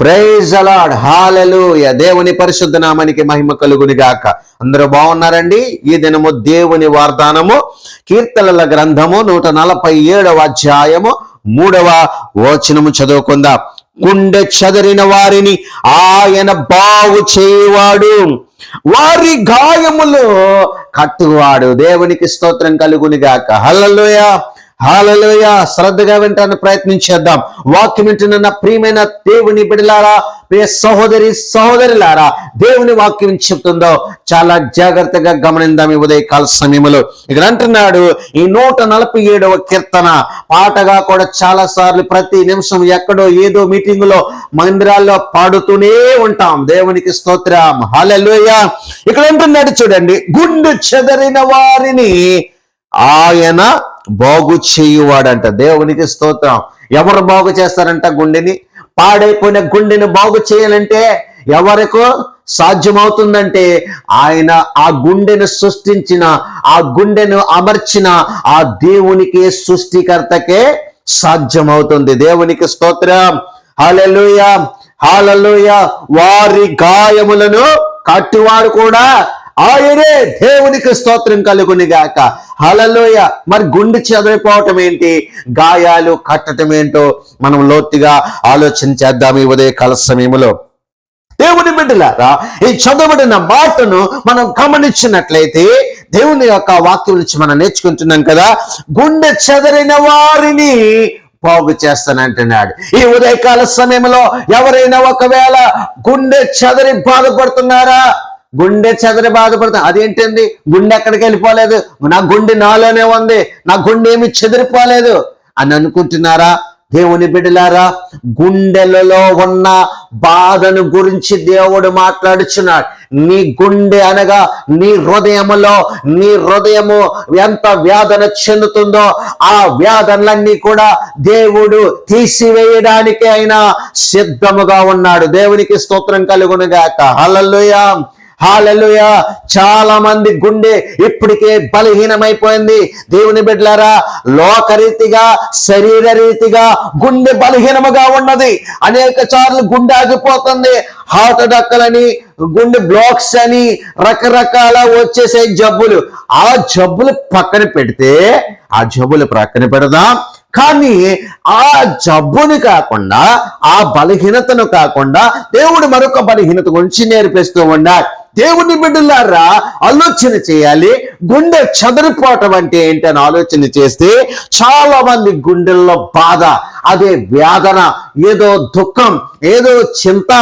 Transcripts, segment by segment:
Praise అలాడ్ hallelujah దేవుని పరిశుద్ధ నామానికి మహిమ కలుగుని గాక అందరూ బాగున్నారండి? ఈ దినము దేవుని వార్తానము కీర్తనల గ్రంథము నూట నలభై ఏడవ అధ్యాయము మూడవ వచనము చదువుకుందాం. గుండె చెదరిన వారిని ఆయన బాగు చేయవాడు. వారి గాయములు కట్టువాడు. దేవునికి స్తోత్రం కలుగుని గాక హల్లెలూయ హాలలోయ. శ్రద్ధగా వింటానికి ప్రయత్నించేద్దాం వాక్యం వింటున్న ప్రియమైన దేవుని బిడలారా ప్రియ సహోదరి సహోదరులారా దేవుని వాక్యం చెప్తుందో చాలా జాగ్రత్తగా గమనిందాం ఈ ఉదయకాల సమయంలో. ఇక్కడ అంటున్నాడు ఈ నూట నలభై ఏడవ కీర్తన పాటగా కూడా చాలా సార్లు ప్రతి నిమిషం ఎక్కడో ఏదో మీటింగ్లో మందిరాల్లో పాడుతూనే ఉంటాం. దేవునికి స్తోత్రం. హాలలోయ. ఇక్కడ అంటున్నాడు చూడండి గుండు చెదరిన వారిని ఆయన బాగు చేయువాడంట. దేవునికి స్తోత్రం. ఎవరు బాగు చేస్తారంట గుండెని? పాడైపోయిన గుండెని బాగు చేయాలంటే ఎవరికు సాధ్యమవుతుందంటే ఆయన ఆ గుండెను సృష్టించిన ఆ గుండెను అమర్చిన ఆ దేవునికి సృష్టికర్తకే సాధ్యమవుతుంది. దేవునికి స్తోత్రం. హాలెలూయ హాలెలూయ వారి గాయములను కట్టివాడు కూడా ఆయనే దేవునికి స్తోత్రం కలుగుని గాక హలలోయ మరి గుండె చెదరిపోవటం ఏంటి? గాయాలు కట్టడం ఏంటో మనం లోతుగా ఆలోచన చేద్దాం ఈ ఉదయ కాల సమయంలో. దేవుని బిడ్డలారా ఈ చదవబడిన మాటను మనం గమనించినట్లయితే దేవుని యొక్క వాక్యం నుంచి మనం నేర్చుకుంటున్నాం కదా గుండె చెదరిన వారిని బాగు చేస్తానంటున్నాడు ఈ ఉదయకాల సమయంలో ఎవరైనా ఒకవేళ గుండె చెదరి బాధపడుతున్నారా? గుండె చెదరి బాధపడుతుంది. అదేంటండి? గుండె ఎక్కడికి వెళ్ళిపోలేదు? నా గుండె నాలోనే ఉంది. నా గుండె ఏమి చెదిరిపోలేదు. అని అనుకుంటున్నారా? దేవుని బిడ్డలారా గుండెలలో ఉన్న బాధను గురించి దేవుడు మాట్లాడుచున్నాడు. నీ గుండె అనగా నీ హృదయములో నీ హృదయము ఎంత వేదన చెందుతుందో ఆ వేదనలన్నీ కూడా దేవుడు తీసివేయడానికి అయినా సిద్ధముగా ఉన్నాడు. దేవునికి స్తోత్రం కలుగునుగాక. హలల్లుయా. హాలెలుయ చాలా మంది గుండె ఇప్పటికే బలహీనమైపోయింది. దేవుని బిడ్డలారా లోకరీతిగా శరీర రీతిగా గుండె బలహీనముగా ఉన్నది. అనేక సార్లు గుండె ఆగిపోతుంది. హార్ట్ అటాక్లని గుండె బ్లాక్స్ అని రకరకాల వచ్చేసే జబ్బులు. ఆ జబ్బులు పక్కన పెడితే ఆ జబ్బులు పక్కన పెడదాం. కానీ ఆ జబ్బుని కాకుండా ఆ బలహీనతను కాకుండా దేవుడు మరొక బలహీనత గురించి నేర్పిస్తూ ఉన్నాడు. దేవుని బిడ్డలారా ఆలోచన చేయాలి. గుండె చదరిపోవటం అంటే ఏంటని ఆలోచన చేస్తే చాలా మంది గుండెల్లో బాధ అదే వేదన ఏదో దుఃఖం ఏదో చింత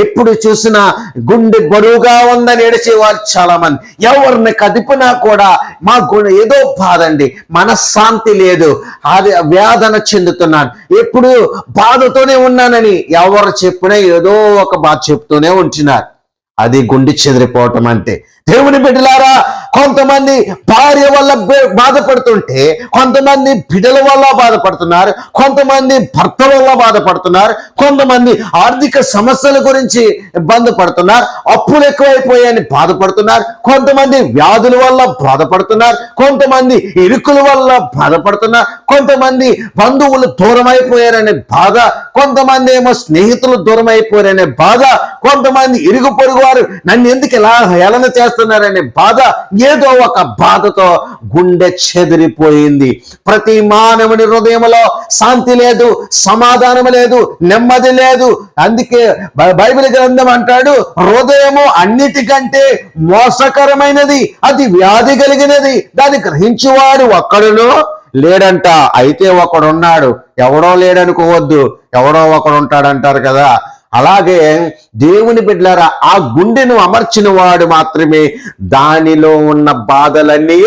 ఎప్పుడు చూసినా గుండె బరువుగా ఉందని ఏడిచేవారు చాలా మంది ఎవరిని కదిపినా కూడా మా గుండె ఏదో బాధ అండి మనశ్శాంతి లేదు అది వేదన చెందుతున్నాను. ఎప్పుడు బాధతోనే ఉన్నానని ఎవరు చెప్పినా ఏదో ఒక బాధ చెప్తూనే ఉంటున్నారు. అది గుండె చెదిరిపోవటం అంటే. దేవుని బిడ్డలారా కొంతమంది భార్య వల్ల బాధపడుతుంటే కొంతమంది బిడ్డల వల్ల బాధపడుతున్నారు కొంతమంది భర్త వల్ల బాధపడుతున్నారు కొంతమంది ఆర్థిక సమస్యల గురించి ఇబ్బంది పడుతున్నారు అప్పులు ఎక్కువైపోయాయని బాధపడుతున్నారు కొంతమంది వ్యాధుల వల్ల బాధపడుతున్నారు కొంతమంది ఇరుకుల వల్ల బాధపడుతున్నారు కొంతమంది బంధువులు దూరం అయిపోయారనే బాధ కొంతమంది ఏమో స్నేహితులు దూరం అయిపోయారనే బాధ కొంతమంది ఇరుగు పొరుగు వారు నన్ను ఎందుకు ఎలా హేళన చేస్తున్నారనే బాధ ఏదో ఒక బాధతో గుండె చెదిరిపోయింది. ప్రతి మానవుని హృదయంలో శాంతి లేదు సమాధానం లేదు నెమ్మది లేదు. అందుకే బై- బైబిల్ గ్రంథం అంటాడు హృదయము అన్నిటికంటే మోసకరమైనది అది వ్యాధి కలిగినది. దాన్ని గ్రహించువాడు ఒక్కడును లేడంట. అయితే ఒకడున్నాడు. ఎవడో లేడనుకోవద్దు. ఎవడో ఒకడు ఉంటాడంటారు కదా. అలాగే దేవుని బిడ్డలారా ఆ గుండెను అమర్చిన వాడు మాత్రమే దానిలో ఉన్న బాధలన్నీ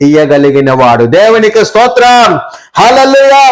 తీయగలిగిన వాడు దేవునికి స్తోత్రం. Hallelujah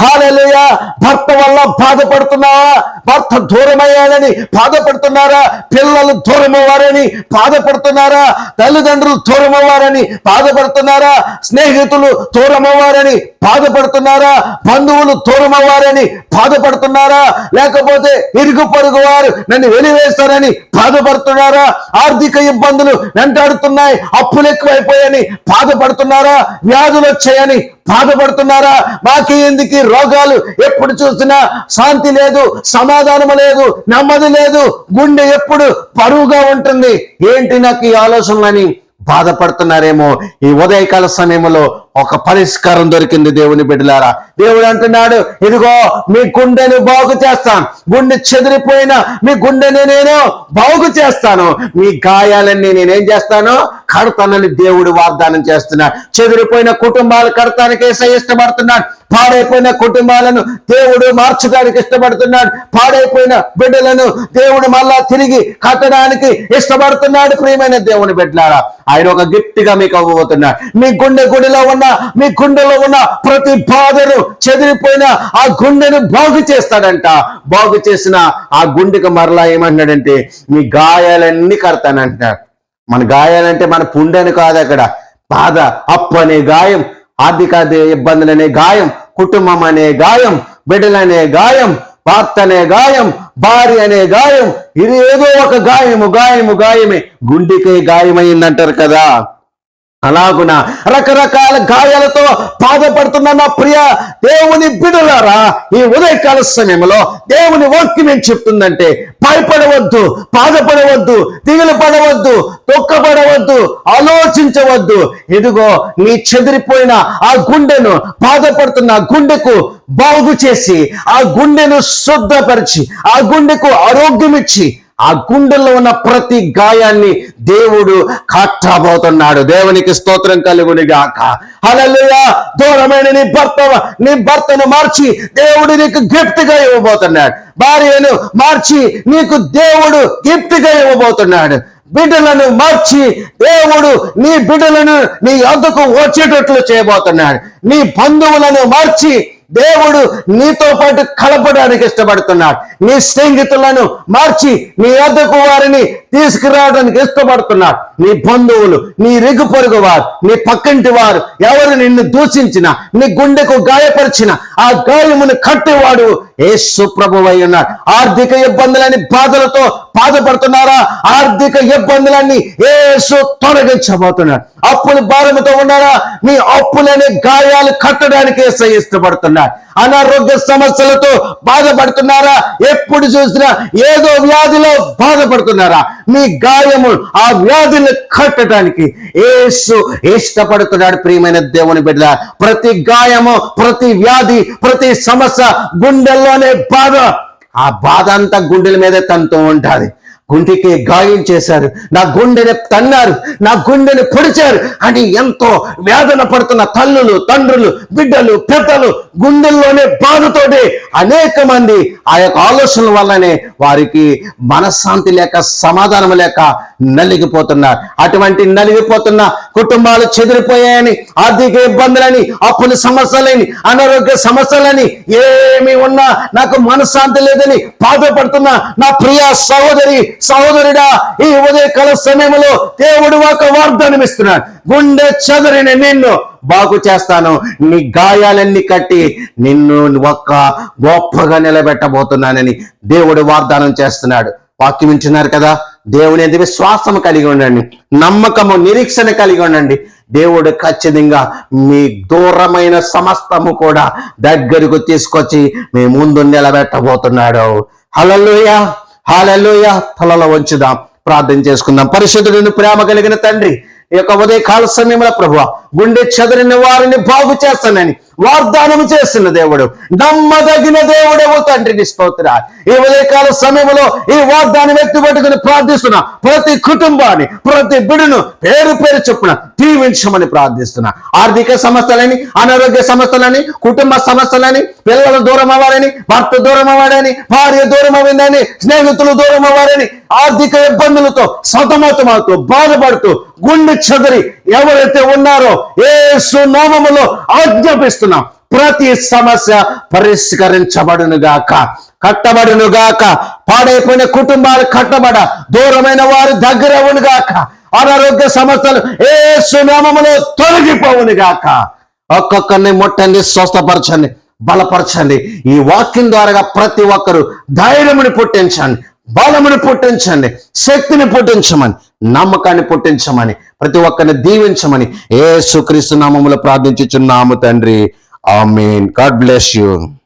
hallelujah! భర్త వల్ల బాధపడుతున్నావా? భర్త దూరమయ్యాడని బాధపడుతున్నారా? పిల్లలు దూరమవ్వారని బాధపడుతున్నారా? తల్లిదండ్రులు దూరమవ్వారని బాధపడుతున్నారా? స్నేహితులు దూరమవ్వారని బాధపడుతున్నారా? బంధువులు దూరమవ్వారని బాధపడుతున్నారా? లేకపోతే ఇరుగు పొరుగు వారు నన్ను వెలివేస్తారని బాధపడుతున్నారా? ఆర్థిక ఇబ్బందులు వెంటాడుతున్నాయి అప్పులు ఎక్కువైపోయాయని బాధపడుతున్నారా? వ్యాధులు వచ్చాయని బాధపడుతున్నారా? మాకి ఎందుకు రోగాలు? ఎప్పుడు చూసినా శాంతి లేదు సమాధానం లేదు నెమ్మది లేదు గుండె ఎప్పుడు పరువుగా ఉంటుంది. ఏంటి నాకు ఈ ఆలోచనలని? బాధపడుతున్నారేమో. ఈ ఉదయకాల సమయంలో ఒక పరిష్కారం దొరికింది దేవుని బిడ్డలారా. దేవుడు అంటున్నాడు ఇదిగో మీ గుండెని బాగు చేస్తాను. గుండె చెదిరిపోయిన మీ గుండెని నేను బాగు చేస్తాను. మీ గాయాలన్నీ నేనేం చేస్తాను? కడతానని దేవుడు వాగ్దానం చేస్తున్నాడు చెదిరిపోయిన కుటుంబాలు కడతానికి ఏసై ఇష్టపడుతున్నాడు. పాడైపోయిన కుటుంబాలను దేవుడు మార్చడానికి ఇష్టపడుతున్నాడు. పాడైపోయిన బిడ్డలను దేవుడు మళ్ళా తిరిగి కట్టడానికి ఇష్టపడుతున్నాడు. ప్రియమైన దేవుని బిడ్డలారా ఆయన ఒక గిఫ్ట్గా మీకు అవ్వబోతున్నాడు మీ గుండె గుడిలో ఉన్న మీ గుండెలో ఉన్న ప్రతి బాధను చెదిరిపోయిన ఆ గుండెను బాగు చేస్తాడంట. బాగు చేసిన ఆ గుండెకు మరలా ఏమంటున్నాడంటే మీ గాయాలన్నీ కడతానంటున్నాడు మన గాయాలంటే మన పుండని కాదు అక్కడ. బాధ అప్పు అనే గాయం ఆర్థిక ఇబ్బందులు అనే గాయం కుటుంబం అనే గాయం బిడ్డలనే గాయం భర్త అనే గాయం భార్య అనే గాయం ఇది ఏదో ఒక గాయము గాయము గాయమే. గుండెకి గాయమైందంటారు కదా. అలాగున రకరకాల గాయాలతో బాధపడుతున్న నా ప్రియ దేవుని బిడులారా ఈ ఉదయకాల సమయంలో దేవుని వాక్యం ఏం చెప్తుందంటే భయపడవద్దు బాధపడవద్దు దిగులు పడవద్దు దుఃఖపడవద్దు ఆలోచించవద్దు. ఇదిగో నీ చెదిరిపోయిన ఆ గుండెను బాధపడుతున్న గుండెకు బాగు చేసి ఆ గుండెను శుద్ధపరిచి ఆ గుండెకు ఆరోగ్యం ఇచ్చి ఆ గుండెల్లో ఉన్న ప్రతి గాయాన్ని దేవుడు కట్టబోతున్నాడు దేవునికి స్తోత్రం కలుగుని గాక హల్లెలూయా! దూరమైన నీ భర్త నీ భర్తను మార్చి దేవుడు నీకు గిఫ్ట్గా ఇవ్వబోతున్నాడు. భార్యను మార్చి నీకు దేవుడు గిఫ్ట్గా ఇవ్వబోతున్నాడు. బిడ్డలను మార్చి దేవుడు నీ బిడ్డలను నీ అద్దకు వచ్చేటట్లు చేయబోతున్నాడు. నీ బంధువులను మార్చి దేవుడు నీతో పాటు కలపడానికి ఇష్టపడుతున్నాడు. నీ స్నేహితులను మార్చి నీ వద్దకు వారిని తీసుకురావడానికి ఇష్టపడుతున్నాడు. నీ బంధువులు నీ రిగు పొరుగు వారు నీ పక్కింటి వారు ఎవరు నిన్ను దూషించిన నీ గుండెకు గాయపరిచిన ఆ గాయమును కట్టేవాడు ఏ సుప్రభు అయి ఉన్నాడు. ఆర్థిక ఇబ్బందులని బాధలతో బాధపడుతున్నారా? ఆర్థిక ఇబ్బందులన్నీ ఏసు తొలగించబోతున్నాడు. అప్పుల భారంతో ఉన్నారా? మీ అప్పులనే గాయాలు కట్టడానికి యేసయ్య ఇష్టపడుతున్నాడు. అనారోగ్య సమస్యలతో బాధపడుతున్నారా? ఎప్పుడు చూసినా ఏదో వ్యాధిలో బాధపడుతున్నారా? మీ గాయము ఆ వ్యాధిని కట్టడానికి ఏసు ఇష్టపడుతున్నాడు. ప్రియమైన దేవుని బిడ్డ ప్రతి గాయము ప్రతి వ్యాధి ప్రతి సమస్య గుండెల్లోనే బాధ ఆ బాధ అంతా గుండెల మీదే తనతో ఉంటుంది గుండెకి గాయం చేశారు. నా గుండెని తన్నారు. నా గుండెని పొడిచారు. అని ఎంతో వేదన పడుతున్న తల్లులు తండ్రులు బిడ్డలు పెద్దలు గుండెల్లోనే బాధతోటి అనేక మంది ఆ యొక్క ఆలోచనల వల్లనే వారికి మనశ్శాంతి లేక సమాధానం లేక నలిగిపోతున్నారు. అటువంటి నలిగిపోతున్న కుటుంబాలు చెదిరిపోయాయని ఆర్థిక ఇబ్బందులని అప్పుల సమస్యలని అనారోగ్య సమస్యలని ఏమి ఉన్నా నాకు మనశ్శాంతి లేదని బాధపడుతున్న నా ప్రియ సహోదరి సహోదరుడా ఈ ఉదయకాల సమయంలో దేవుడు ఒక వాగ్దానం ఇస్తున్నాడు. గుండె చదరిని నిన్ను బాగు చేస్తాను. నీ గాయాలన్నీ కట్టి నిన్ను ఒక్క గొప్పగా నిలబెట్టబోతున్నానని దేవుడు వాగ్దానం చేస్తున్నాడు. వాక్యం వింటున్నారు కదా? దేవుని ఎదురు విశ్వాసం కలిగి ఉండండి. నమ్మకము నిరీక్షణ కలిగి ఉండండి. దేవుడు ఖచ్చితంగా మీ దూరమైన సమస్తము కూడా దగ్గరకు తీసుకొచ్చి మీ ముందు నిలబెట్టబోతున్నాడు. హలలుయ హాలలోయ తలలో వంచుదాం. ప్రార్థన చేసుకుందాం. పరిశుద్ధుడిని ప్రేమ కలిగిన తండ్రి ఈ యొక్క ఉదయ కాల సమయంలో ప్రభు గుండె చెదరిన వారిని బాగు చేస్తానని వాగ్దానం చేస్తున్న దేవుడు నమ్మదగిన దేవుడేవో తండ్రిని స్తోత్ర. ఈ ఉదయకాల సమయంలో ఈ వాగ్దానం ఎత్తుపెట్టుకుని ప్రార్థిస్తున్నా ప్రతి కుటుంబాన్ని ప్రతి బిడును పేరు పేరు చొప్పున దీవించమని ప్రార్థిస్తున్నా. ఆర్థిక సమస్యలని అనారోగ్య సమస్యలని కుటుంబ సమస్యలని పిల్లలు దూరం అవ్వాలని భర్త దూరం అవ్వాలని భార్య దూరం అవ్విందని స్నేహితులు దూరం అవ్వాలని ఆర్థిక ఇబ్బందులతో సతమతమవుతూ బాధపడుతూ గుండె చెదరి ఎవరైతే ఉన్నారో ఏసు సునామములో ఆజ్ఞాపిస్తున్నాం. ప్రతి సమస్య పరిష్కరించబడునుగాక గాక గాక పాడైపోయిన కుటుంబాలు కట్టబడ దూరమైన వారు దగ్గర అవునుగాక అనారోగ్య సమస్యలు ఏ సునామములో తొలగిపోవును గాక. ఒక్కొక్కరిని ముట్టండి స్వస్థపరచండి బలపరచండి. ఈ వాక్యం ద్వారా ప్రతి ఒక్కరు ధైర్యముని పుట్టించండి బలముని పుట్టించండి శక్తిని పుట్టించమని నమ్మకాన్ని పుట్టించమని ప్రతి ఒక్కరిని దీవించమని ఏ సుక్రీస్తు నామములు ప్రార్థించుచున్నాము తండ్రి. ఆమెన్. God bless you.